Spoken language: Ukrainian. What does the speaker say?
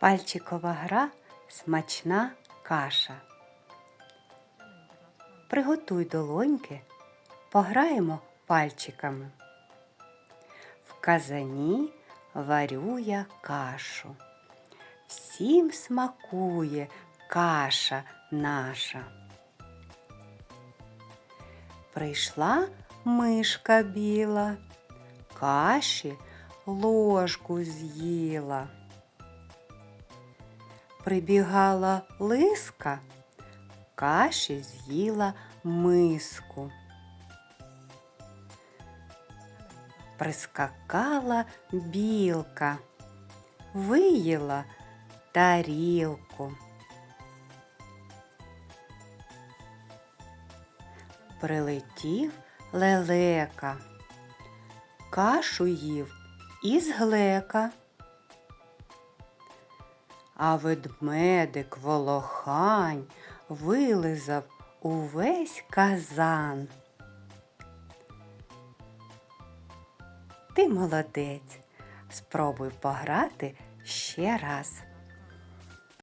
Пальчикова гра смачна каша. Приготуй долоньки, пограємо пальчиками. В казані варю я кашу. Всім смакує каша наша. Прийшла мишка біла, каші ложку з'їла. Прибігала лиска, каші з'їла миску. Прискакала білка, виїла тарілку. Прилетів лелека, кашу їв із глека. А ведмедик волохань вилизав увесь казан. Ти молодець. Спробуй пограти ще раз.